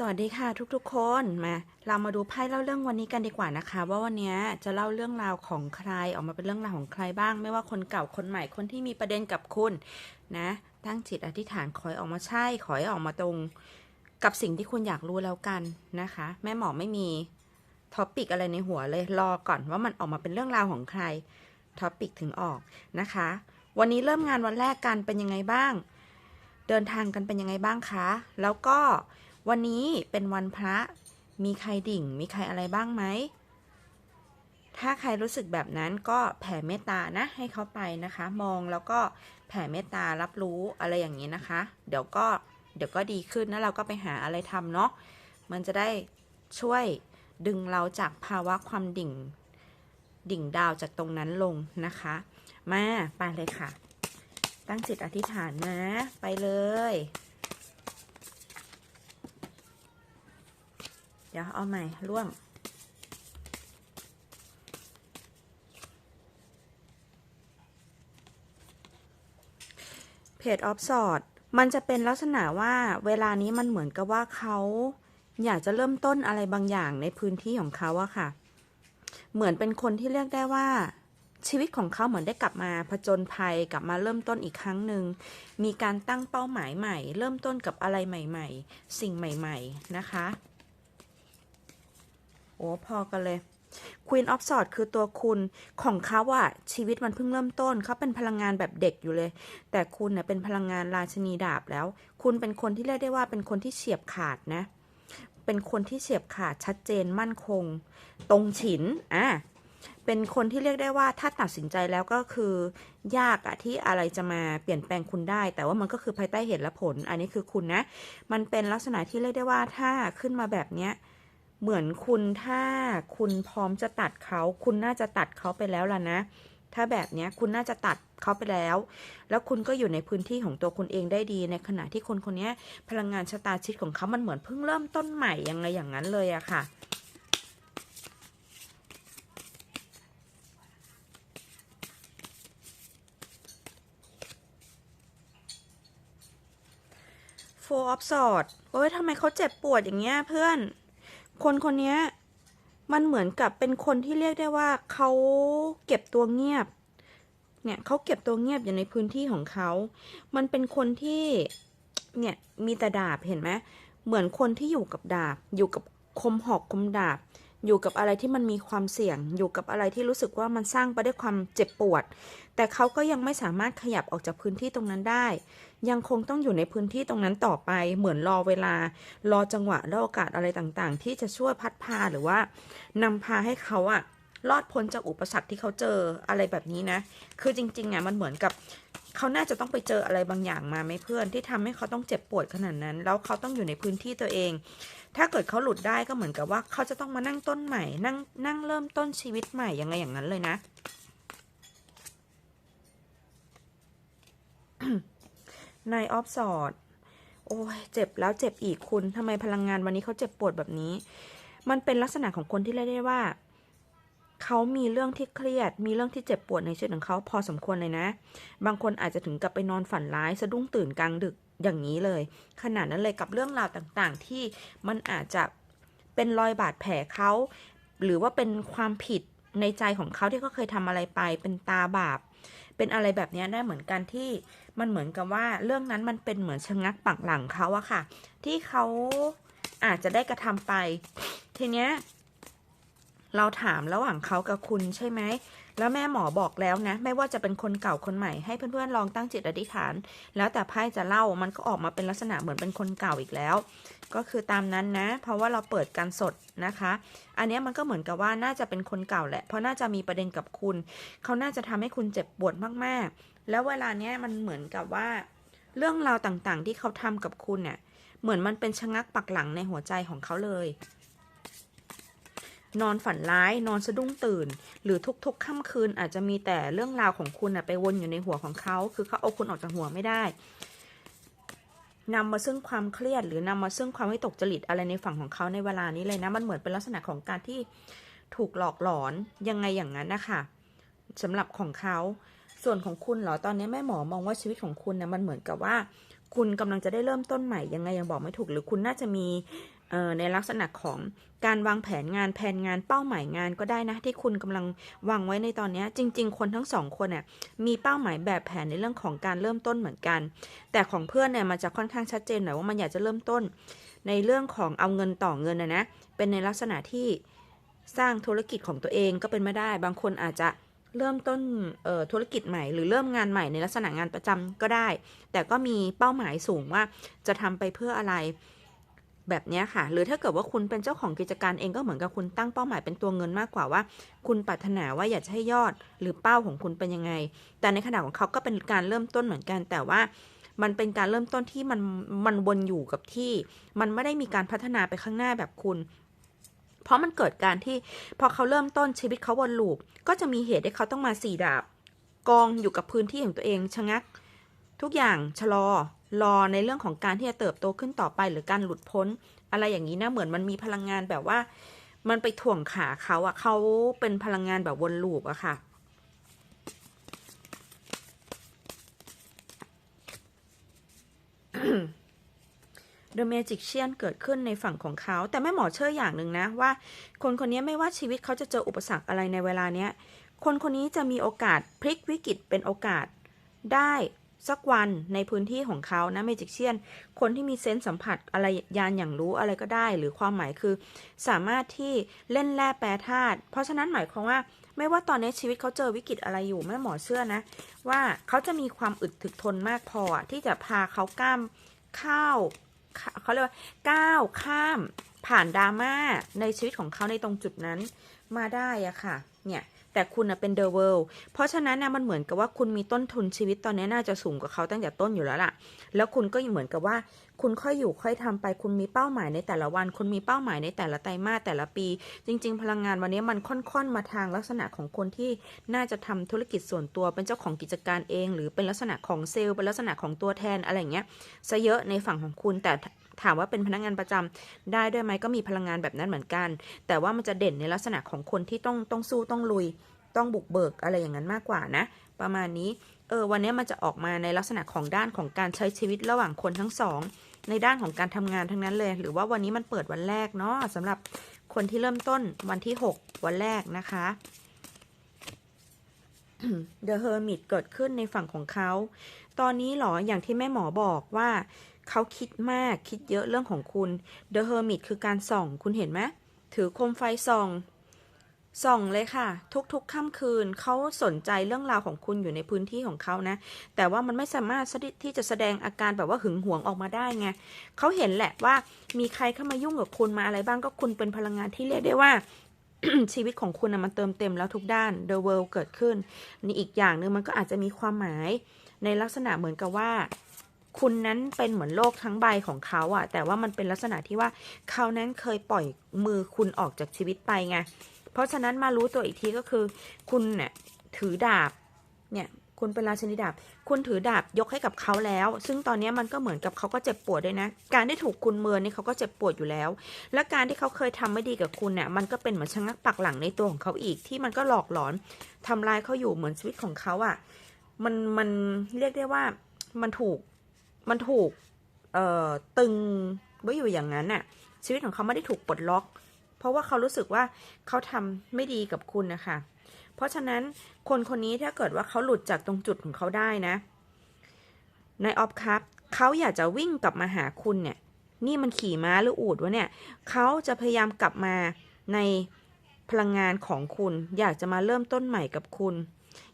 สวัสดีค่ะทุกๆคนมาเรามาดูไพ่เล่าเรื่องวันนี้กันดีกว่านะคะ ว่าวันนี้จะเล่าเรื่องราวของใครออกมาเป็นเรื่องราวของใครบ้าง ไม่ว่าคนเก่าคนใหม่คนที่มีประเด็นกับคุณนะ ตั้งจิตอธิษฐานขอให้ออกมาใช่ขอให้ออกมาตรง กับสิ่งที่คุณอยากรู้แล้วกันนะคะ แม่หมอไม่มีท็อปิกอะไรในหัวเลยรอก่อนว่ามันออกมาเป็นเรื่องราวของใครท็อปิกถึงออกนะคะ วันนี้เริ่มงานวันแรกกันเป็นยังไงบ้าง เดินทางกันเป็นยังไงบ้างคะ แล้วก็ วันนี้เป็นวันพระ มีใครดิ่ง มีใครอะไรบ้างไหม ถ้าใครรู้สึกแบบนั้นก็แผ่เมตตานะ ให้เขาไปนะคะ มองแล้วก็แผ่เมตตารับรู้อะไรอย่างนี้นะคะ เดี๋ยวก็เดี๋ยวก็ดีขึ้นแล้วเราก็ไปหาอะไรทำเนาะ มันจะได้ช่วยดึงเราจากภาวะความดิ่ง ดิ่งดาวจากตรงนั้นลงนะคะ มา ไปเลยค่ะ ตั้งจิตอธิษฐานนะ ไปเลย เดี๋ยวเอาใหม่ร่วม เพจออฟสอดมันจะเป็นลักษณะว่าเวลานี้มันเหมือนกับว่าเขาอยากจะเริ่มต้นอะไรบางอย่างในพื้นที่ของเขาอะค่ะ เหมือนเป็นคนที่เรียกได้ว่าชีวิตของเขาเหมือนได้กลับมาผจญภัยกลับมาเริ่มต้นอีกครั้งหนึ่ง มีการตั้งเป้าหมายใหม่ เริ่มต้นกับอะไรใหม่ ๆ สิ่งใหม่ ๆ นะคะ โอ้พอกันเลย Queen of Swords คือตัวคุณของเขาอะชีวิตมันเพิ่งเริ่มต้นเขาเป็นพลังงานแบบเด็กอยู่เลย แต่คุณเนี่ยเป็นพลังงานราชนีดาบแล้ว คุณเป็นคนที่เรียกได้ว่าเป็นคนที่เฉียบขาดนะ เป็นคนที่เฉียบขาดชัดเจนมั่นคง ตรงฉินอะเป็นคนที่เรียกได้ว่าถ้าตัดสินใจแล้วก็คือยากอะที่อะไรจะมาเปลี่ยนแปลงคุณได้ แต่ว่ามันก็คือภายใต้เหตุและผล อันนี้คือคุณนะ มันเป็นลักษณะที่เรียกได้ว่าถ้าขึ้นมาแบบเนี้ย เหมือนคุณถ้าคุณพร้อมจะตัดเขา คุณน่าจะตัดเขาไปแล้วล่ะนะ ถ้าแบบนี้คุณน่าจะตัดเขาไปแล้ว แล้วคุณก็อยู่ในพื้นที่ของตัวคุณเองได้ดี ในขณะที่คนคนนี้พลังงานชะตาชิดของเขามันเหมือนเพิ่งเริ่มต้นใหม่ยังไงอย่างนั้นเลยอะค่ะ Four of Swords โอ้ยทำไมเขาเจ็บปวดอย่างเงี้ยเพื่อน คนคนนี้มันเหมือนกับเป็นคนที่เรียกได้ว่าเขาเก็บตัวเงียบ เนี่ยเขาเก็บตัวเงียบอยู่ในพื้นที่ของเขา มันเป็นคนที่ เนี่ยมีแต่ดาบเห็นไหมเหมือนคนที่อยู่กับดาบ อยู่กับคมหอกคมดาบ อยู่กับอะไรที่มันมีความเสี่ยง อยู่กับอะไรที่รู้สึกว่ามันสร้างไปด้วยความเจ็บปวด แต่เขาก็ยังไม่สามารถขยับออกจากพื้นที่ตรงนั้นได้ ยังคงต้องอยู่ในพื้นที่ตรงนั้นต่อไป เหมือนรอเวลา รอจังหวะและโอกาสอะไรต่างๆ ที่จะช่วยพัดพาหรือว่านำพาให้เขาอะ รอดพ้นจากอุปสรรคที่เขาเจออะไรแบบนี้นะ คือจริงๆอะมันเหมือนกับเขาน่าจะต้องไปเจออะไรบางอย่างมาไหมเพื่อน ที่ทำให้เขาต้องเจ็บปวดขนาดนั้น แล้วเขาต้องอยู่ในพื้นที่ตัวเอง ถ้าเกิดเขาหลุดได้ก็เหมือนกับว่าเขาจะต้องมานั่งต้นใหม่ นั่งนั่งเริ่มต้นชีวิตใหม่ยังไงอย่างนั้นเลยนะนายออฟสอดโอ้ยเจ็บแล้วเจ็บอีกคุณทำไมพลังงานวันนี้เขาเจ็บปวดแบบนี้ มันเป็นลักษณะของคนที่เรียกได้ว่า เขามีเรื่องที่เครียด มีเรื่องที่เจ็บปวดในชีวิตของเขาพอสมควรเลยนะ บางคนอาจจะถึงกับไปนอนฝันร้าย สะดุ้งตื่นกลางดึกอย่างนี้เลย ขนาดนั้นเลยกับเรื่องราวต่างๆ ที่มันอาจจะเป็นรอยบาดแผลเขา หรือว่าเป็นความผิดในใจของเขาที่เขาเคยทำอะไรไป เป็นตาบาป เป็นอะไรแบบนี้ได้เหมือนกันที่มันเหมือนกับว่าเรื่องนั้นมันเป็นเหมือนชะงักปักหลังเขาอะค่ะ ที่เขาอาจจะได้กระทำไป ทีเนี้ย เราถามระหว่างเขากับคุณใช่ไหม แล้วแม่หมอบอกแล้วนะ ไม่ว่าจะเป็นคนเก่าคนใหม่ ให้เพื่อนๆลองตั้งจิตอธิษฐาน แล้วแต่ไพ่จะเล่ามันก็ออกมาเป็นลักษณะเหมือนเป็นคนเก่าอีกแล้ว ก็คือตามนั้นนะ เพราะว่าเราเปิดการสดนะคะ อันนี้มันก็เหมือนกับว่าน่าจะเป็นคนเก่าแหละ เพราะน่าจะมีประเด็นกับคุณ เขาน่าจะทำให้คุณเจ็บปวดมากๆ แล้วเวลาเนี้ยมันเหมือนกับว่า เรื่องราวต่างๆ ที่เขาทำกับคุณเนี่ย เหมือนมันเป็นชะงักปักหลังในหัวใจของเขาเลย นอนฝันร้าย นอนสะดุ้งตื่น หรือทุกๆ ค่ำคืนอาจจะมีแต่เรื่องราวของคุณนะไปวนอยู่ในหัวของเขา คือเขาเอาคุณออกจากหัวไม่ได้นำมาซึ่งความเครียด หรือนำมาซึ่งความไม่ตกจริตอะไรในฝั่งของเขาในเวลานี้เลยนะ มันเหมือนเป็นลักษณะของการที่ถูกหลอกหลอนยังไงอย่างนั้นนะคะสำหรับของเขาส่วนของคุณเหรอตอนนี้แม่หมอมองว่าชีวิตของคุณนะมันเหมือนกับว่า คุณกำลังจะได้เริ่มต้นใหม่ยังไงยังบอกไม่ถูก หรือคุณน่าจะมี ในลักษณะของการวางแผนงานแผนงานเป้าหมายงานก็ได้นะ ที่คุณกำลังวางไว้ในตอนนี้ จริง ๆ คนทั้งสองคนน่ะมีเป้าหมายแบบแผนในเรื่องของการเริ่มต้นเหมือนกัน แต่ของเพื่อนเนี่ยมันจะค่อนข้างชัดเจนหน่อยว่ามันอยากจะเริ่มต้น ในเรื่องของเอาเงินต่อเงินนะนะเป็นในลักษณะที่สร้างธุรกิจของตัวเองก็เป็นไม่ได้ บางคนอาจจะเริ่มต้นธุรกิจใหม่ หรือเริ่มงานใหม่ในลักษณะงานประจำก็ได้ แต่ก็มีเป้าหมายสูงว่าจะทำไปเพื่ออะไร แบบนี้ค่ะ หรือถ้าเกิดว่าคุณเป็นเจ้าของกิจการเองก็เหมือนกับคุณตั้งเป้าหมายเป็นตัวเงินมากกว่าว่า คุณปรารถนาว่าอยากจะให้ยอดหรือเป้าของคุณเป็นยังไง แต่ในขณะของเขาก็เป็นการเริ่มต้นเหมือนกัน แต่ว่ามันเป็นการเริ่มต้นที่มันมันวนอยู่กับที่ มันไม่ได้มีการพัฒนาไปข้างหน้าแบบคุณ เพราะมันเกิดการที่พอเขาเริ่มต้นชีวิตเขาวนลูปก็จะมีเหตุให้เขาต้องมาสี่ดาบกองอยู่กับพื้นที่ของตัวเองชะงัก ทุกอย่างชะลอ รอในเรื่องของการที่จะเติบโตขึ้นต่อไปหรือการหลุดพ้น อะไรอย่างนี้นะเหมือนมันมีพลังงานแบบว่า มันไปถ่วงขาเขาอะเขาเป็นพลังงานแบบวนลูปอะค่ะ The Magician เกิดขึ้นในฝั่งของเขา แต่แม่หมอเชื่ออย่างหนึ่งนะว่า คนคนนี้ไม่ว่าชีวิตเขาจะเจออุปสรรคอะไรในเวลาเนี้ย คนคนนี้จะมีโอกาสพลิกวิกฤตเป็นโอกาสได้ สักวันในพื้นที่ของเขานะเมจิกเชียน คนที่มีเซนส์สัมผัสอะไรยานอย่างรู้อะไรก็ได้ หรือความหมายคือ สามารถที่เล่นแร่แปรธาตุ เพราะฉะนั้นหมายความว่า ไม่ว่าตอนนี้ชีวิตเขาเจอวิกฤตอะไรอยู่แม่หมอเชื่อนะ ว่าเขาจะมีความอึดถึกทนมากพอที่จะพาเขาก้ามข้าวเขาเรียกว่าก้าวข้ามผ่านดราม่าในชีวิตของเขาในตรงจุดนั้นมาได้อะค่ะ เนี่ย แต่คุณนะเป็นเดอะเวิลด์เพราะฉะนั้นนะมันเหมือนกับว่าคุณมีต้นทุนชีวิตตอนนี้น่าจะสูงกว่าเขาตั้งแต่ต้นอยู่แล้วล่ะ แล้วคุณก็เหมือนกับว่า คุณค่อยอยู่ค่อยทำไป คุณมีเป้าหมายในแต่ละวัน คุณมีเป้าหมายในแต่ละไตรมาสแต่ละปี จริง ๆ พลังงานวันนี้มันค่อนๆมาทางลักษณะของคนที่น่าจะทำธุรกิจส่วนตัวเป็นเจ้าของกิจการเอง หรือเป็นลักษณะของเซลล์เป็นลักษณะของตัวแทนอะไรเงี้ยซะเยอะในฝั่งของคุณแต่ ถามว่าเป็นพนักงานประจำได้ด้วยไหมก็มีพลังงานแบบนั้นเหมือนกัน แต่ว่ามันจะเด่นในลักษณะของคนที่ต้องต้องสู้ต้องลุย ต้องบุกเบิกอะไรอย่างนั้นมากกว่านะ ประมาณนี้เออวันนี้มันจะออกมาในลักษณะของด้านของการใช้ชีวิตระหว่างคนทั้งสองในด้านของการทำงานทั้งนั้นเลย หรือว่าวันนี้มันเปิดวันแรกเนาะสำหรับคนที่เริ่มต้นวันที่ 6 วันแรกนะคะ The Hermit เกิดขึ้นในฝั่งของเขา ตอนนี้หรออย่างที่แม่หมอบอกว่า เขาคิดมากคิดเยอะเรื่องของคุณ The Hermit คือการส่อง คุณเห็นไหมถือโคมไฟส่อง ส่องเลยค่ะ ทุกๆค่ำคืนเขาสนใจเรื่องราวของคุณอยู่ในพื้นที่ของเขานะ แต่ว่ามันไม่สามารถที่จะแสดงอาการแบบว่าหึงหวงออกมาได้ไงเขาเห็นแหละว่ามีใครเข้ามายุ่งกับคุณมาอะไรบ้างก็คุณเป็นพลังงานที่เรียกได้ว่าชีวิตของคุณนะมันเติมเต็มแล้วทุกด้าน The World เกิดขึ้น นี่อีกอย่างหนึ่งมันก็อาจจะมีความหมายในลักษณะเหมือนกับว่า คุณนั้นเป็นเหมือนโลกทั้งใบของเขาอะแต่ว่ามันเป็นลักษณะที่ว่าเขานั้นเคยปล่อยมือคุณออกจากชีวิตไปไง เพราะฉะนั้นมารู้ตัวอีกทีก็คือ คุณเนี่ยถือดาบเนี่ยคุณเป็นราชินีดาบ คุณถือดาบยกให้กับเขาแล้ว ซึ่งตอนนี้มันก็เหมือนกับเขาก็เจ็บปวดด้วยนะ การที่ถูกคุณเมินนี่เขาก็เจ็บปวดอยู่แล้ว และการที่เขาเคยทำไม่ดีกับคุณเนี่ยมันก็เป็นเหมือนชะงักปักหลังในตัวของเขาอีกที่มันก็หลอกหลอนทำลายเขาอยู่เหมือนชีวิตของเขาอะ่ะ มันมันเรียกได้ว่ามันถูก มันถูกเอ่อตึงไว้อยู่อย่างนั้นน่ะ ชีวิตของเขาไม่ได้ถูกปลดล็อก เพราะว่าเขารู้สึกว่าเขาทำไม่ดีกับคุณนะคะ เพราะฉะนั้นคนคนนี้ถ้าเกิดว่าเขาหลุดจากตรงจุดของเขาได้นะในออฟคัพเขาอยากจะวิ่งกลับมาหาคุณเนี่ย นี่มันขี่ม้าหรืออูดวะเนี่ยเขาจะพยายามกลับมาในพลังงานของคุณ อยากจะมาเริ่มต้นใหม่กับคุณ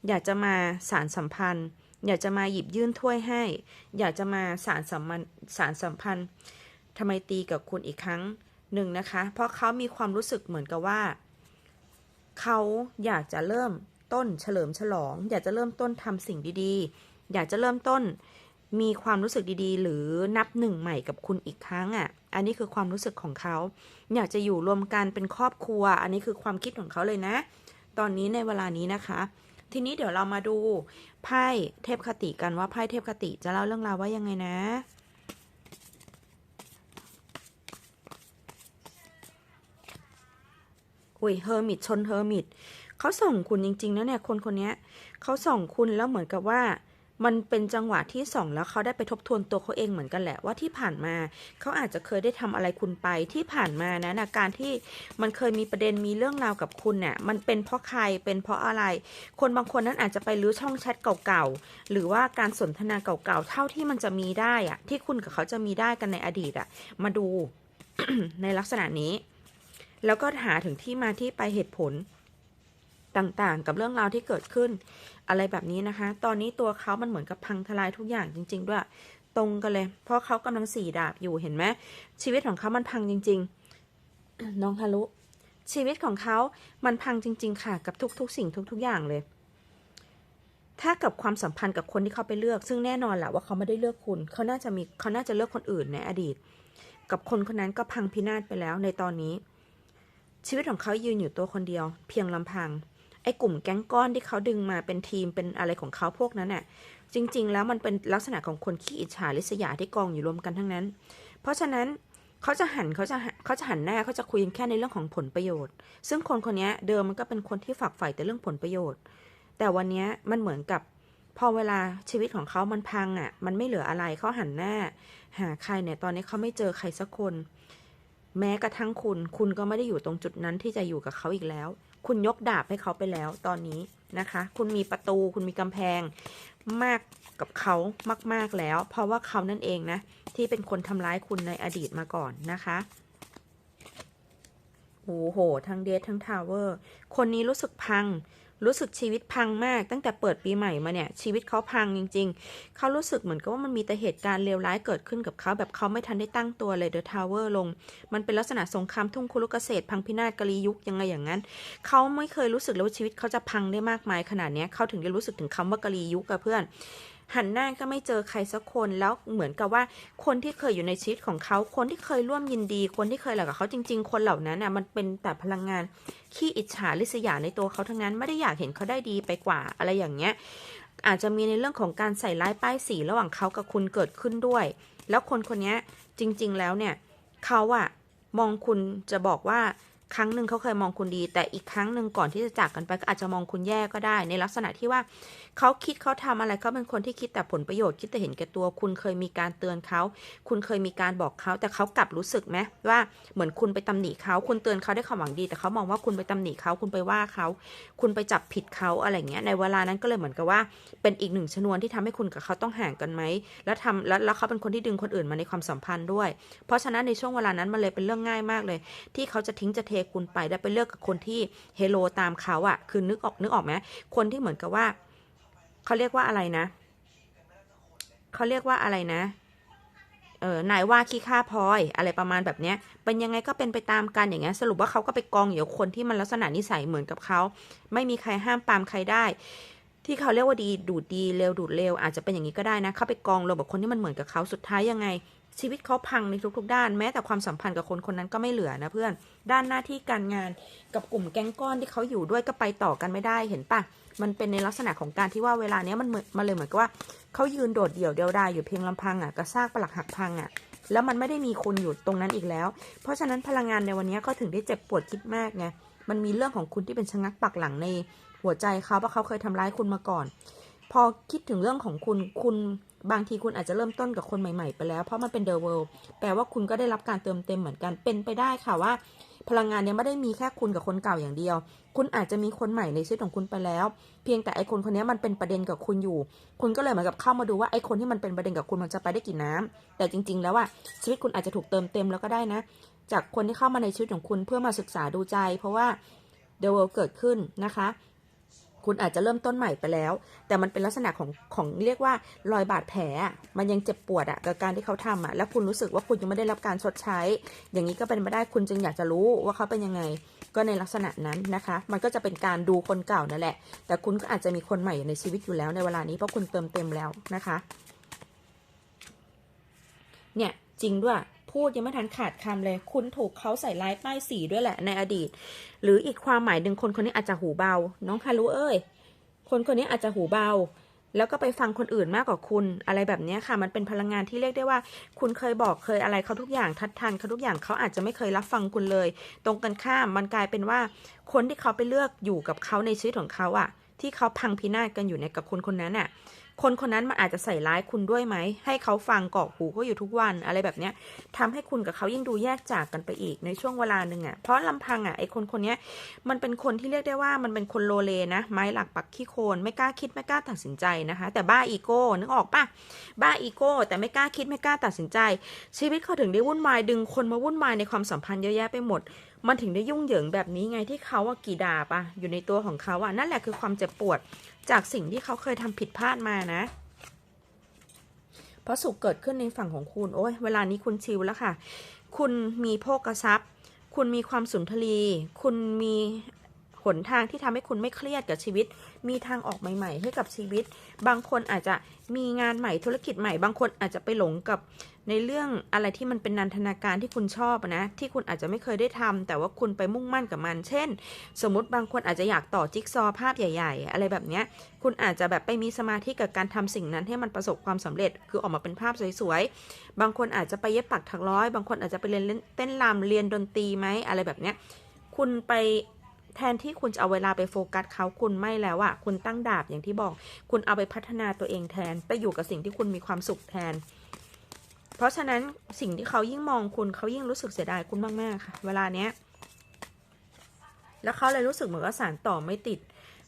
อยากจะมาสารสัมพันธ์ อยากจะมาหยิบยื่นถ้วยให้ อยากจะมาสารสัมพันธ์สารสัมพันธ์ทำไมตีกับคุณอีกครั้งหนึ่งนะคะ เพราะเขามีความรู้สึกเหมือนกับว่า เขาอยากจะเริ่มต้นเฉลิมฉลอง อยากจะเริ่มต้นทำสิ่งดีๆ อยากจะเริ่มต้นมีความรู้สึกดีๆ หรือนับหนึ่งใหม่กับคุณอีกครั้งอะ อันนี้คือความรู้สึกของเขา อยากจะอยู่รวมกันเป็นครอบครัว อันนี้คือความคิดของเขาเลยนะ ตอนนี้ในเวลานี้นะคะ ทีนี้เดี๋ยวเรามาดูไพ่เทพคติกันว่าไพ่เทพคติจะเล่าเรื่องราวว่ายังไงนะอุ้ยเฮอร์มิตชนเฮอร์มิตเขาส่งคุณจริงๆนะเนี่ยคนคนนี้เขาส่งคุณแล้วเหมือนกับว่า มันเป็นจังหวะที่สองแล้วเขาได้ไปทบทวนตัวเขาเองเหมือนกันแหละว่าที่ผ่านมาเขาอาจจะเคยได้ทำอะไรคุณไปที่ผ่านมานะนะการที่มันเคยมีประเด็นมีเรื่องราวกับคุณเนี่ยมันเป็นเพราะใครเป็นเพราะอะไร คนบางคนนั้นอาจจะไปรื้อช่องแชทเก่าๆหรือว่าการสนทนาเก่าๆเท่าที่มันจะมีได้อะที่คุณกับเขาจะมีได้กันในอดีตอะมาดูในลักษณะนี้ แล้วก็หาถึงที่มาที่ไปเหตุผลต่างๆ กับเรื่องราวที่เกิดขึ้น อะไรแบบนี้นะคะ ตอนนี้ตัวเขามันเหมือนกับพังทลายทุกอย่างจริง ๆ ด้วย ตรงกันเลย เพราะเขากำลังสี่ดาบอยู่เห็นไหมชีวิตของเขามันพังจริง ๆ น้องฮารุชีวิตของเขามันพังจริง ๆ ค่ะ กับทุก ๆ สิ่งทุก ๆ อย่างเลย ถ้ากับความสัมพันธ์กับคนที่เขาไปเลือก ซึ่งแน่นอนแหละว่าเขาไม่ได้เลือกคุณ เขาน่าจะมีเขาน่าจะเลือกคนอื่นในอดีต กับคนคนนั้นก็พังพินาศไปแล้วในตอนนี้ ชีวิตของเขายืนอยู่ตัวคนเดียว เพียงลำพัง ไอ้กลุ่มแก๊งก้อนที่เขาดึงมาเป็นทีมเป็นอะไรของเขาพวกนั้นน่ะ จริง ๆ แล้วมันเป็นลักษณะของคนขี้อิจฉาริษยาที่กองอยู่รวมกันทั้งนั้น เพราะฉะนั้นเขาจะหันเขาจะเขาจะหันหน้าเขาจะคุยแค่ในเรื่องของผลประโยชน์ ซึ่งคนคนนี้เดิมมันก็เป็นคนที่ฝักใฝ่แต่เรื่องผลประโยชน์ แต่วันนี้มันเหมือนกับพอเวลาชีวิตของเขามันพังอะ มันไม่เหลืออะไรเขาหันหน้า หาใครเนี่ยตอนนี้เขาไม่เจอใครสักคน แม้กระทั่งคุณ คุณก็ไม่ได้อยู่ตรงจุดนั้นที่จะอยู่กับเขาอีกแล้ว คุณยกดาบให้เขาไปแล้วตอนนี้นะคะ คุณมีประตูคุณมีกำแพงมากกับเขามาก ๆแล้ว เพราะว่าเขานั่นเองนะ ที่เป็นคนทำร้ายคุณในอดีตมาก่อนนะคะโอ้โห ทั้งเดททั้งทาวเวอร์ คนนี้รู้สึกพัง รู้สึกชีวิตพังมาก ตั้งแต่เปิดปีใหม่มาเนี่ย ชีวิตเขาพังจริง ๆ เขารู้สึกเหมือนกับว่ามันมีแต่เหตุการณ์เลวร้ายเกิดขึ้นกับเขา แบบเขาไม่ทันได้ตั้งตัวเลยเดอะทาวเวอร์ลง มันเป็นลักษณะสงครามทุ่งคุรุกเกษตรพังพินาศกะลียุคยังไงอย่างนั้น เขาไม่เคยรู้สึกเลยว่าชีวิตเขาจะพังได้มากมายขนาดนี้เขาถึงได้รู้สึกถึงคำว่ากะลียุคกับเพื่อน หันหน้าก็ไม่เจอใครสักคนแล้วเหมือนกับว่าคนที่เคยอยู่ในชีวิตของเขา คนที่เคยร่วมยินดี คนที่เคยอะไรกับเขาจริง ๆ คนเหล่านั้นอะมันเป็นแต่พลังงานขี้อิจฉาริษยาในตัวเขาทั้งนั้นไม่ได้อยากเห็นเขาได้ดีไปกว่าอะไรอย่างเงี้ยอาจจะมีในเรื่องของการใส่ร้ายป้ายสีระหว่างเขากับคุณเกิดขึ้นด้วย แล้วคนคนนี้จริง ๆ แล้วเนี่ยเขาอะมองคุณจะบอกว่า ครั้งหนึ่งเขาเคยมองคุณดี แต่อีกครั้งหนึ่งก่อนที่จะจากกันไปก็อาจจะมองคุณแย่ก็ได้ ในลักษณะที่ว่าเขาคิดเขาทำอะไรเขาเป็นคนที่คิดแต่ผลประโยชน์คิดแต่เห็นแก่ตัว คุณเคยมีการเตือนเขา คุณเคยมีการบอกเขา แต่เขากลับรู้สึกไหมว่าเหมือนคุณไปตำหนิเขาคุณเตือนเขาได้ความหวังดี แต่เขามองว่าคุณไปตำหนิเขาคุณไปว่าเขาคุณไปจับผิดเขาอะไรเงี้ยในเวลานั้นก็เลยเหมือนกับว่า เป็นอีกหนึ่งชนวนที่ทำให้คุณกับเขาต้องห่างกันไหมแล้วทำแล้วแล้วเขาเป็นคนที่ดึงคนอื่นมาในความสัมพันธ์ด้วย เพราะฉะนั้นในช่วงเวลานั้นมันเลยเป็นเรื่องง่ายมากเลย ที่เขาจะทิ้งจะเทคุณไปแล้วไปเลือกกับคนที่เฮโลตามเขาอะคือนึกออกนึกออกไหมคนที่เหมือนกับว่าเขาเรียกว่าอะไรนะเขาเรียกว่าอะไรนะเออนายว่าขี้ข้าพลอยอะไรประมาณแบบเนี้ยเป็นยังไงก็เป็นไปตามกันอย่างเงี้ยสรุปว่าเขาก็ไปกองอยู่กับคนที่มันลักษณะนิสัยเหมือนกับเขาไม่มีใครห้ามปามใครได้ ที่เขาเรียกว่าดีดูดดีเร็วดูดเร็วอาจจะเป็นอย่างนี้ก็ได้นะเขาไปกองรวมกับคนที่มันเหมือนกับเขาสุดท้ายยังไง ชีวิตเขาพังในทุกๆ ด้านแม้แต่ความสัมพันธ์กับคนคนนั้นก็ไม่เหลือนะเพื่อน ด้านหน้าที่การงานกับกลุ่มแก๊งก้อนที่เขาอยู่ด้วยก็ไปต่อกันไม่ได้เห็นปะมันเป็นในลักษณะของการที่ว่าเวลาเนี้ยมันมือนมันเลยเหมือนกับว่าเขายืนโดดเดี่ยวเดียวดายอยู่เพียงลำพังอะกระซากปลักหักพังอะแล้วมันไม่ได้มีคุณอยู่ตรงนั้นอีกแล้ว เพราะฉะนั้นพลังงานในวันนี้ก็ถึงได้เจ็บปวดคิดมากไงมันมีเรื่องของคุณที่เป็นชะงักปักหลังในหัวใจเขาเพราะเขาเคยทำร้ายคุณมาก่อน พอคิดถึงเรื่องของคุณคุณบางทีคุณอาจจะเริ่มต้นกับคนใหม่ๆ ไปแล้ว เพราะมันเป็นเดอะเวิลด์แปลว่าคุณก็ได้รับการเติมเต็มเหมือนกันเป็นไปได้ค่ะว่า พลังงานเนี้ยไม่ได้มีแค่คุณกับคนเก่าอย่างเดียว คุณอาจจะมีคนใหม่ในชีวิตของคุณไปแล้ว เพียงแต่ไอคนคนนี้มันเป็นประเด็นกับคุณอยู่ คุณก็เลยเหมือนกับเข้ามาดูว่าไอคนที่มันเป็นประเด็นกับคุณมันจะไปได้กี่น้ำแต่จริง ๆ แล้วว่าชีวิตคุณอาจจะถูกเติมเต็มแล้วก็ได้นะ จากคนที่เข้ามาในชีวิตของคุณเพื่อมาศึกษาดูใจ เพราะว่า The World เกิดขึ้นนะคะ คุณอาจจะเริ่มต้นใหม่ไปแล้ว แต่มันเป็นลักษณะของของเรียกว่ารอยบาดแผล มันยังเจ็บปวดอะกับการที่เขาทำอะแล้วคุณรู้สึกว่าคุณยังไม่ได้รับการชดใช้ อย่างนี้ก็เป็นไปได้คุณจึงอยากจะรู้ว่าเขาเป็นยังไง ก็ในลักษณะนั้นนะคะ มันก็จะเป็นการดูคนเก่านั่นแหละ แต่คุณก็อาจจะมีคนใหม่ในชีวิตอยู่แล้วในเวลานี้เพราะคุณเติมเต็มแล้วนะคะ เนี่ยจริงด้วย พูดยังไม่ทันขาดคำเลย คุณถูกเขาใส่ร้ายป้ายสีด้วยแหละในอดีต หรืออีกความหมายหนึ่งคนคนนี้อาจจะหูเบา น้องฮารุเอ้ย คนคนนี้อาจจะหูเบา แล้วก็ไปฟังคนอื่นมากกว่าคุณ อะไรแบบนี้ค่ะ มันเป็นพลังงานที่เรียกได้ว่า คุณเคยบอกเคยอะไรเขาทุกอย่างทัดทันเขาทุกอย่างเขาอาจจะไม่เคยรับฟังคุณเลย ตรงกันข้ามมันกลายเป็นว่า คนที่เขาไปเลือกอยู่กับเขาในชีวิตของเขาอะที่เขาพังพินาศกันอยู่ในยกับคนคนนั้นอะ คนคนนั้นมันอาจจะใส่ร้ายคุณด้วยไหม ให้เขาฟังกอกหูเขาอยู่ทุกวันอะไรแบบเนี้ยทำให้คุณกับเขายิ่งดูแยกจากกันไปอีกในช่วงเวลาหนึ่งอะ่ะเพราะลำพังอะ่ะไอคนคนนี้มันเป็นคนที่เรียกได้ว่ามันเป็นคนโลเลนะ ไม้หลักปักขี้โคนไม่กล้าคิดไม่กล้าตัดสินใจนะคะ แต่บ้าอีโก้นึกออกปะบ้าอีโก้แต่ไม่กล้าคิดไม่กล้าตัดสินใจ ชีวิตเขาถึงได้วุ่นวายดึงคนมาวุ่นวายในความสัมพันธ์เยอะแยะไปหมดมันถึงได้ยุ่งเหยิงแบบนี้ไงที่เขาอะกี่ดาบอะอยู่ในตัวของเขาอะนั่นแหละคือความเจ็บปวด จากสิ่งที่เขาเคยทำผิดพลาดมานะ เพราะสุขเกิดขึ้นในฝั่งของคุณ โอ้ยเวลานี้คุณชิลแล้วค่ะ คุณมีโภกทรัพย์ คุณมีความสุนทรี คุณมี หนทางที่ทำให้คุณไม่เครียดกับชีวิต มีทางออกใหม่ ๆ ให้กับชีวิต บางคนอาจจะมีงานใหม่ธุรกิจใหม่ บางคนอาจจะไปหลงกับในเรื่องอะไรที่มันเป็นนันทนาการที่คุณชอบนะ ที่คุณอาจจะไม่เคยได้ทำแต่ว่าคุณไปมุ่งมั่นกับมัน เช่น สมมติบางคนอาจจะอยากต่อจิ๊กซอว์ภาพใหญ่ ๆ อะไรแบบเนี้ย คุณอาจจะแบบไปมีสมาธิกับการทำสิ่งนั้นให้มันประสบความสำเร็จ คือออกมาเป็นภาพสวยๆ บางคนอาจจะไปเย็บปักถักร้อย บางคนอาจจะไปเรียนเต้นรำเรียนดนตรีไหมอะไรแบบเนี้ย คุณไป แทนที่คุณจะเอาเวลาไปโฟกัสเขาคุณไม่แล้วอะคุณตั้งดาบอย่างที่บอก คุณเอาไปพัฒนาตัวเองแทนไปอยู่กับสิ่งที่คุณมีความสุขแทน เพราะฉะนั้นสิ่งที่เขายิ่งมองคุณเขายิ่งรู้สึกเสียดายคุณมากๆค่ะ เวลาเนี้ยแล้วเขาเลยรู้สึกเหมือนว่าสารต่อไม่ติด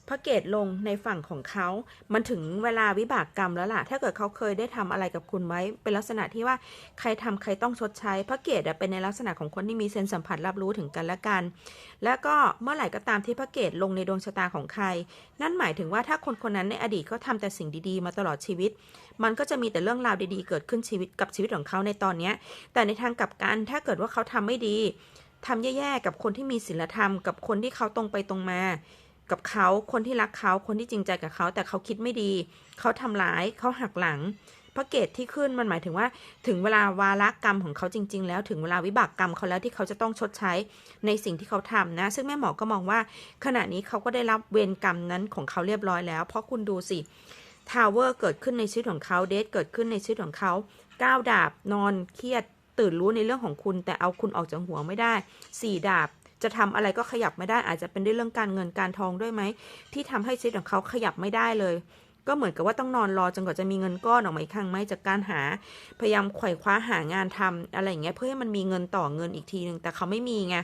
พระเกตลงในฝั่งของเขา มันถึงเวลาวิบากกรรมแล้วล่ะ ถ้าเกิดเขาเคยได้ทำอะไรกับคุณไว้ เป็นลักษณะที่ว่าใครทำใครต้องชดใช้ พระเกตเป็นในลักษณะของคนที่มีเซนส์สัมผัสรับรู้ถึงกันและกัน แล้วก็เมื่อไหร่ก็ตามที่พระเกตลงในดวงชะตาของใคร นั่นหมายถึงว่าถ้าคนคนนั้นในอดีตเขาทำแต่สิ่งดีๆ มาตลอดชีวิต มันก็จะมีแต่เรื่องราวดีๆ เกิดขึ้นชีวิตกับชีวิตของเขาในตอนเนี้ แต่ในทางกลับกัน ถ้าเกิดว่าเขาทำไม่ดีทำแย่ๆ กับคนที่มีศีลธรรม กับคนที่เขาตรงไปตรงมา กับเขาคนที่รักเขาคนที่จริงใจกับเขาแต่เขาคิดไม่ดี เขาทำร้ายเขาหักหลังพระเกตที่ขึ้นมันหมายถึงว่าถึงเวลาวาระกรรมของเขาจริง ๆ แล้วถึงเวลาวิบากกรรมเขาแล้วที่เขาจะต้องชดใช้ในสิ่งที่เขาทำนะ ซึ่งแม่หมอก็มองว่า ขณะนี้เขาก็ได้รับเวรกรรมนั้นของเขาเรียบร้อยแล้ว เพราะคุณดูสิทาวเวอร์เกิดขึ้นในชีวิตของเขาเดทเกิดขึ้นในชีวิตของเขาก้าวดาบนอนเครียดตื่นรู้ในเรื่องของคุณ แต่เอาคุณออกจากหัวไม่ได้สี่ดาบ จะทำอะไรก็ขยับไม่ได้อาจจะเป็นด้วยเรื่องการเงินการทองด้วยไหมที่ทำให้ชีวิตของเขาขยับไม่ได้เลย ก็เหมือนกับว่าต้องนอนรอจนกว่าจะมีเงินก้อนออกมาอีกครั้งไหมจากการหาพยายามไขว่คว้าหางานทำอะไรอย่างเงี้ยเพื่อให้มันมีเงินต่อเงินอีกทีหนึ่งแต่เขาไม่มีไง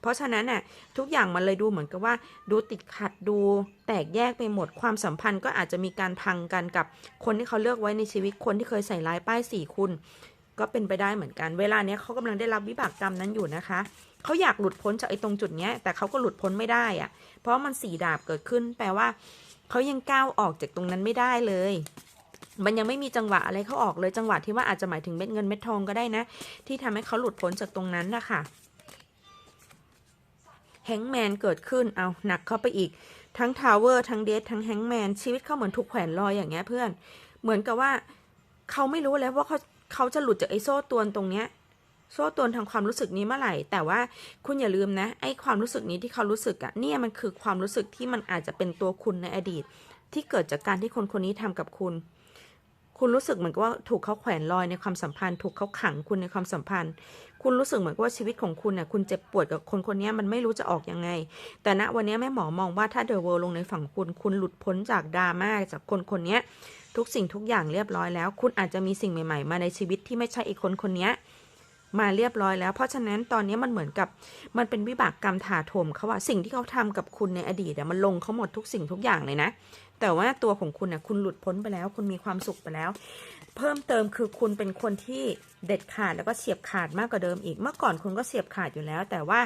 เพราะฉะนั้นน่ะทุกอย่างมันเลยดูเหมือนกับว่า ดูติดขัดดูแตกแยกไปหมดความสัมพันธ์ก็อาจจะมีการพังกันกับคนที่เขาเลือกไว้ในชีวิตคนที่เคยใส่ร้ายป้ายสีคุณ ก็เป็นไปได้เหมือนกัน เวลาเนี้ยเขากำลังได้รับวิบากกรรมนั้นอยู่นะคะ เขาอยากหลุดพ้นจากไอ้ตรงจุดเนี้ย แต่เขาก็หลุดพ้นไม่ได้อะเพราะมันสีดาบเกิดขึ้น แปลว่าเขายังก้าวออกจากตรงนั้นไม่ได้เลย มันยังไม่มีจังหวะอะไรเขาออกเลยจังหวะที่ว่าอาจจะหมายถึงเม็ดเงินเม็ดทองก็ได้นะ ที่ทำให้เขาหลุดพ้นจากตรงนั้นนะคะแฮงแมนเกิดขึ้น เอาหนักเข้าไปอีก ทั้งทาวเวอร์ ทั้งเดท ทั้งแฮงแมน ชีวิตเขาเหมือนถูกแขวนลอยอย่างเงี้ยเพื่อน เหมือนกับว่าเขาไม่รู้แล้วว่าเขาเขาจะหลุดจากไอ้โซ่ตรวนตรงเนี้ย โซ่ตวนทางความรู้สึกนี้เมื่อไหร่ แต่ว่าคุณอย่าลืมนะไอ้ความรู้สึกนี้ที่เขารู้สึกอะเนี่ยมันคือความรู้สึกที่มันอาจจะเป็นตัวคุณในอดีต ที่เกิดจากการที่คนคนนี้ทำกับคุณ คุณรู้สึกเหมือนกับว่าถูกเขาแขวนลอยในความสัมพันธ์ ถูกเขาขังคุณในความสัมพันธ์ คุณรู้สึกเหมือนกับว่าชีวิตของคุณเนี่ยคุณเจ็บปวดกับคนคนนี้มันไม่รู้จะออกยังไง แต่ณวันนี้แม่หมอมองว่าถ้าเดอะเวิลด์ลงในฝั่งคุณ คุณหลุดพ้นจากดราม่าจากคนคนนี้ทุกสิ่งทุกอย่างเรียบร้อยแล้ว คุณอาจจะมีสิ่งใหม่ ๆ มาในชีวิตที่ไม่ใช่อีกคนคนนี้ มาเรียบร้อยแล้ว เพราะฉะนั้นตอนนี้มันเหมือนกับมันเป็นวิบากกรรมถาโถมเขาว่าสิ่งที่เขาทำกับคุณในอดีตอะมันลงเขาหมดทุกสิ่งทุกอย่างเลยนะ แต่ว่าตัวของคุณน่ะคุณหลุดพ้นไปแล้ว คุณมีความสุขไปแล้ว เพิ่มเติมคือคุณเป็นคนที่เด็ดขาดแล้วก็เฉียบขาดมากกว่าเดิมอีก เมื่อก่อนคุณก็เฉียบขาดอยู่แล้ว แต่ว่า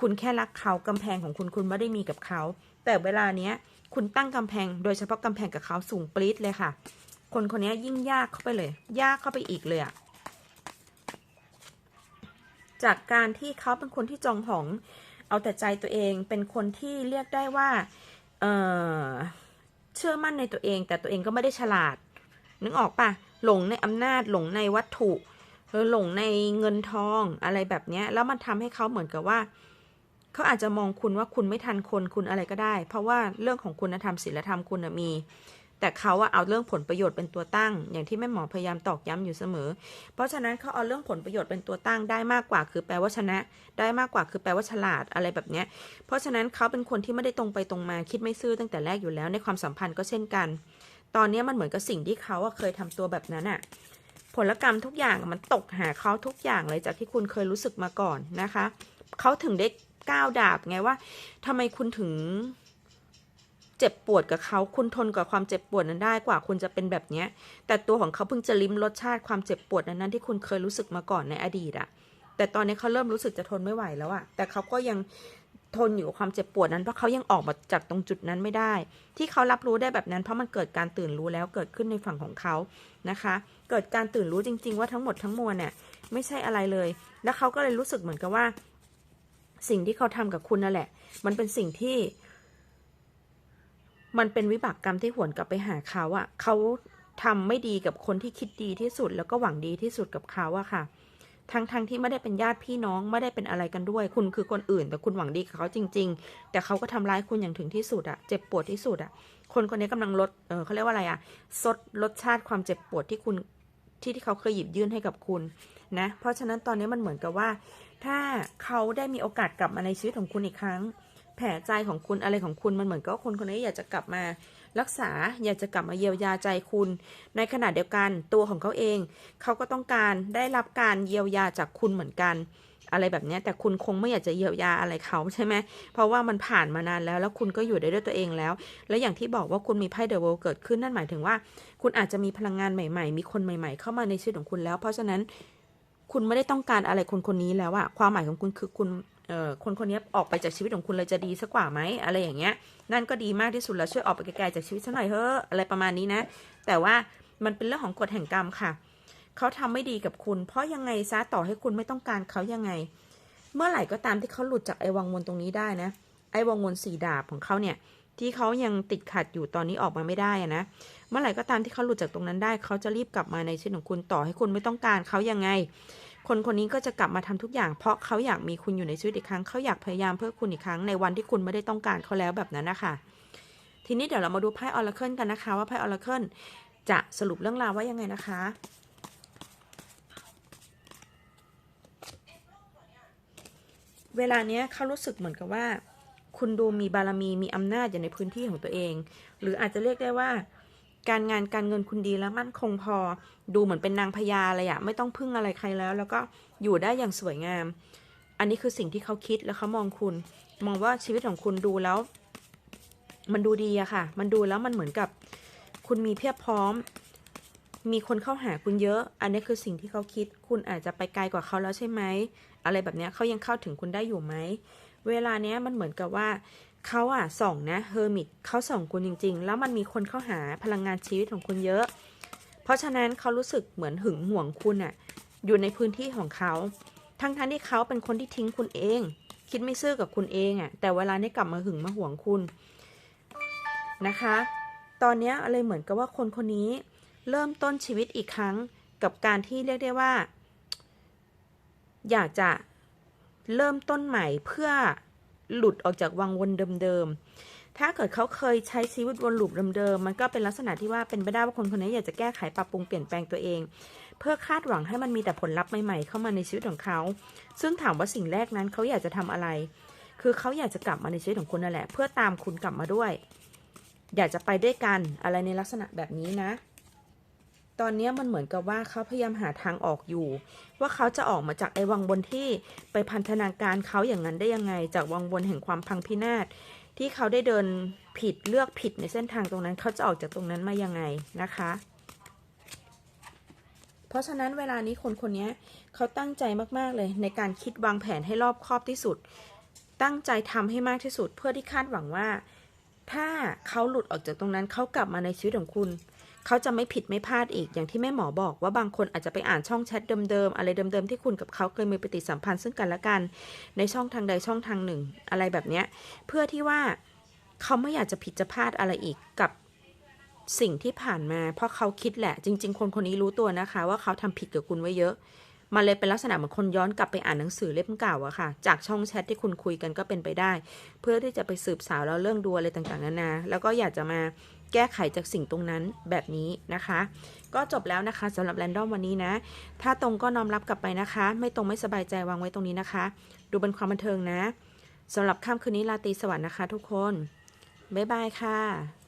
คุณแค่รักเขากำแพงของคุณคุณไม่ได้มีกับเขา แต่เวลาเนี้ยคุณตั้งกำแพง โดยเฉพาะกำแพงกับเขาสูงปรี๊ดเลยค่ะ คนคนนี้ยิ่งยากเข้าไปเลย ยากเข้าไปอีกเลยอะ จากการที่เขาเป็นคนที่จองหอง เอาแต่ใจตัวเอง เป็นคนที่เรียกได้ว่าเเชื่อมั่นในตัวเอง แต่ตัวเองก็ไม่ได้ฉลาด นึกออกปะหลงในอำนาจหลงในวัตถุหรือหลงในเงินทองอะไรแบบนี้แล้วมันทำให้เขาเหมือนกับว่าเขาอาจจะมองคุณว่าคุณไม่ทันคนคุณอะไรก็ได้ เพราะว่าเรื่องของคุณธรรมศีลธรรมคุณมี แต่เขาว่าเอาเรื่องผลประโยชน์เป็นตัวตั้ง อย่างที่แม่หมอพยายามตอกย้ำอยู่เสมอ เพราะฉะนั้นเขาเอาเรื่องผลประโยชน์เป็นตัวตั้งได้มากกว่า คือแปลว่าชนะ ได้มากกว่าคือแปลว่าฉลาดอะไรแบบเนี้ย เพราะฉะนั้นเขาเป็นคนที่ไม่ได้ตรงไปตรงมาคิดไม่ซื่อตั้งแต่แรกอยู่แล้วในความสัมพันธ์ก็เช่นกัน ตอนนี้มันเหมือนกับสิ่งที่เขาอะเคยทำตัวแบบนั้นอะผลกรรมทุกอย่างมันตกหาเขาทุกอย่างเลยจากที่คุณเคยรู้สึกมาก่อนนะคะ เขาถึงได้ก้าวดาบไงว่าทำไมคุณถึง เจ็บปวดกับเขาคุณทนกับความเจ็บปวดนั้นได้กว่าคุณจะเป็นแบบเนี้ย แต่ตัวของเขาเพิ่งจะลิ้มรสชาติความเจ็บปวดนั้นที่คุณเคยรู้สึกมาก่อนในอดีตอะแต่ตอนนี้เขาเริ่มรู้สึกจะทนไม่ไหวแล้วอะแต่เขาก็ยังทนอยู่กับความเจ็บปวดนั้นเพราะเขายังออกมาจากตรงจุดนั้นไม่ได้ ที่เขารับรู้ได้แบบนั้น เพราะมันเกิดการตื่นรู้แล้วเกิดขึ้นในฝั่งของเขานะคะ เกิดการตื่นรู้จริง ๆ ว่าทั้งหมดทั้งมวลเนี่ยไม่ใช่อะไรเลย แล้วเขาก็เลยรู้สึกเหมือนกับว่า สิ่งที่เขาทำกับคุณนั่นแหละ มันเป็นสิ่งที่ มันเป็นวิบากกรรมที่หวนกลับไปหาเขาอะเขาทำไม่ดีกับคนที่คิดดีที่สุด แล้วก็หวังดีที่สุดกับเขาอะค่ะ ทั้งทั้งที่ไม่ได้เป็นญาติพี่น้องไม่ได้เป็นอะไรกันด้วย คุณคือคนอื่น แต่คุณหวังดีกับเขาจริง ๆ แต่เขาก็ทำร้ายคุณอย่างถึงที่สุดอะเจ็บปวดที่สุดอะคนคนนี้กำลังลดเออเขาเรียกว่าอะไรอะซดรสชาติความเจ็บปวดที่คุณที่ที่เขาเคยหยิบยื่นให้กับคุณนะเพราะฉะนั้นตอนนี้มันเหมือนกับว่า ถ้าเขาได้มีโอกาสกลับมาในชีวิตของคุณอีกครั้ง แผลใจของคุณอะไรของคุณมันเหมือนกับคนคนนี้อยากจะกลับมารักษาอยากจะกลับมาเยียวยาใจคุณ ในขณะเดียวกันตัวของเขาเอง เขาก็ต้องการได้รับการเยียวยาจากคุณเหมือนกัน อะไรแบบนี้แต่คุณคงไม่อยากจะเยียวยาอะไรเขาใช่ไหมเพราะว่ามันผ่านมานานแล้ว แล้วคุณก็อยู่ได้ด้วยตัวเองแล้ว แล้วอย่างที่บอกว่าคุณมีไพ่เดอะเวิลด์เกิดขึ้นนั่นหมายถึงว่า คุณอาจจะมีพลังงานใหม่ๆ มีคนใหม่ ๆ เข้ามาในชีวิตของคุณแล้ว เพราะฉะนั้นคุณไม่ได้ต้องการอะไรคนคนนี้แล้วอะความหมายของคุณคือคุณ เออคนคนนี้ออกไปจากชีวิตของคุณเลยจะดีสักกว่าไหมอะไรอย่างเงี้ย นั่นก็ดีมากที่สุดแล้วช่วยออกไปไกลๆจากชีวิตฉันหน่อยเถอะอะไรประมาณนี้นะ แต่ว่ามันเป็นเรื่องของกฎแห่งกรรมค่ะ เขาทำไม่ดีกับคุณ เพราะยังไงซะต่อให้คุณไม่ต้องการเขายังไง เมื่อไหร่ก็ตามที่เขาหลุดจากไอ้วังวนตรงนี้ได้นะ ไอ้วังวนสีดาบของเขาเนี่ย ที่เขายังติดขัดอยู่ตอนนี้ออกมาไม่ได้นะ เมื่อไหร่ก็ตามที่เขาหลุดจากตรงนั้นได้ เขาจะรีบกลับมาในชีวิตของคุณต่อให้คุณไม่ต้องการเขายังไง คนคนนี้ก็จะกลับมาทำทุกอย่าง เพราะเขาอยากมีคุณอยู่ในชีวิตอีกครั้งเขาอยากพยายามเพื่อคุณอีกครั้งในวันที่คุณไม่ได้ต้องการเขาแล้วแบบนั้นนะคะทีนี้เดี๋ยวเรามาดูไพ่ออร์เคิลกันนะคะ ว่าไพ่ออร์เคิลจะสรุปเรื่องราวว่ายังไงนะคะเวลาเนี้ยเขารู้สึกเหมือนกับว่า คุณดูมีบารมีมีอำนาจอยู่ในพื้นที่ของตัวเอง หรืออาจจะเรียกได้ว่า การงานการเงินคุณดีและมั่นคงพอดูเหมือนเป็นนางพญาเลยอะไม่ต้องพึ่งอะไรใครแล้ว แล้วก็อยู่ได้อย่างสวยงาม อันนี้คือสิ่งที่เขาคิดแล้วเขามองคุณ มองว่าชีวิตของคุณดูแล้ว มันดูดีอะค่ะ มันดูแล้วมันเหมือนกับ คุณมีเพียบพร้อม มีคนเข้าหาคุณเยอะ อันนี้คือสิ่งที่เขาคิด คุณอาจจะไปไกลกว่าเขาแล้วใช่ไหมอะไรแบบนี้เขายังเข้าถึงคุณได้อยู่ไหมเวลาเนี้ยมันเหมือนกับว่าเขาอะส่องนะเฮอร์มิตเขาส่องคุณจริง ๆ แล้วมันมีคนเข้าหาพลังงานชีวิตของคุณเยอะ เพราะฉะนั้นเขารู้สึกเหมือนหึงหวงคุณอะอยู่ในพื้นที่ของเขา ทั้งๆทที่เขาเป็นคนที่ทิ้งคุณเอง คิดไม่ซื่อกับคุณเองอะแต่เวลานี้กลับมาหึงมาหวงคุณนะคะ ตอนนี้อะไรเหมือนกับว่าคนคนนี้เริ่มต้นชีวิตอีกครั้งกับการที่เรียกได้ว่า อยากจะเริ่มต้นใหม่เพื่อหลุดออกจากวังวนเดิม ถ้าเกิดเขาเคยใช้ชีวิตวนลูปเดิมๆมันก็เป็นลักษณะที่ว่าเป็นไปได้ว่าคนคนนี้อยากจะแก้ไขปรับปรุงเปลี่ยนแปลงตัวเอง เพื่อคาดหวังให้มันมีแต่ผลลัพธ์ใหม่ๆเข้ามาในชีวิตของเขา ซึ่งถามว่าสิ่งแรกนั้นเขาอยากจะทำอะไร คือเขาอยากจะกลับมาในชีวิตของคุณนั่นแหละ เพื่อตามคุณกลับมาด้วย อยากจะไปด้วยกันอะไรในลักษณะแบบนี้นะตอนนี้มันเหมือนกับว่าเขาพยายามหาทางออกอยู่ ว่าเขาจะออกมาจากไอ้วังบนที่ไปพันธนาการเขาอย่างนั้นได้ยังไง จากวังบนแห่งความพังพินาศ ที่เขาได้เดินผิดเลือกผิดในเส้นทางตรงนั้น เขาจะออกจากตรงนั้นมายังไงนะคะ เพราะฉะนั้นเวลานี้คนคนนี้เขาตั้งใจมากๆเลย ในการคิดวางแผนให้รอบครอบที่สุด ตั้งใจทำให้มากที่สุด เพื่อที่คาดหวังว่า ถ้าเขาหลุดออกจากตรงนั้นเขากลับมาในชีวิตของคุณ เขาจะไม่ผิดไม่พลาดอีกอย่างที่แม่หมอบอกว่าบางคนอาจจะไปอ่านช่องแชทเดิมๆอะไรเดิมๆที่คุณกับเขาเคยมีปฏิสัมพันธ์ซึ่งกันและกัน ในช่องทางใดช่องทางหนึ่ง อะไรแบบเนี้ยเพื่อที่ว่าเขาไม่อยากจะผิดจะพลาดอะไรอีกกับสิ่งที่ผ่านมา เพราะเขาคิดแหละ จริง ๆ คนคนนี้รู้ตัวนะคะ ว่าเขาทำผิดกับคุณไว้เยอะมันเลยเป็นลักษณะเหมือนคนย้อนกลับไปอ่านหนังสือเล่มเก่าอะค่ะ จากช่องแชทที่คุณคุยกันก็เป็นไปได้ เพื่อที่จะไปสืบสาวแล้วเรื่องดูอะไรต่างๆนานาแล้วก็อยากจะมา แก้ไขจากสิ่งตรงนั้นแบบนี้นะคะ ก็จบแล้วนะคะสำหรับแรนดอมวันนี้นะ ถ้าตรงก็น้อมรับกลับไปนะคะ ไม่ตรงไม่สบายใจวางไว้ตรงนี้นะคะ ดูเป็นความบันเทิงนะสำหรับค่ำคืนนี้ราตรีสวัสดิ์นะคะ ทุกคนบ๊ายบายค่ะ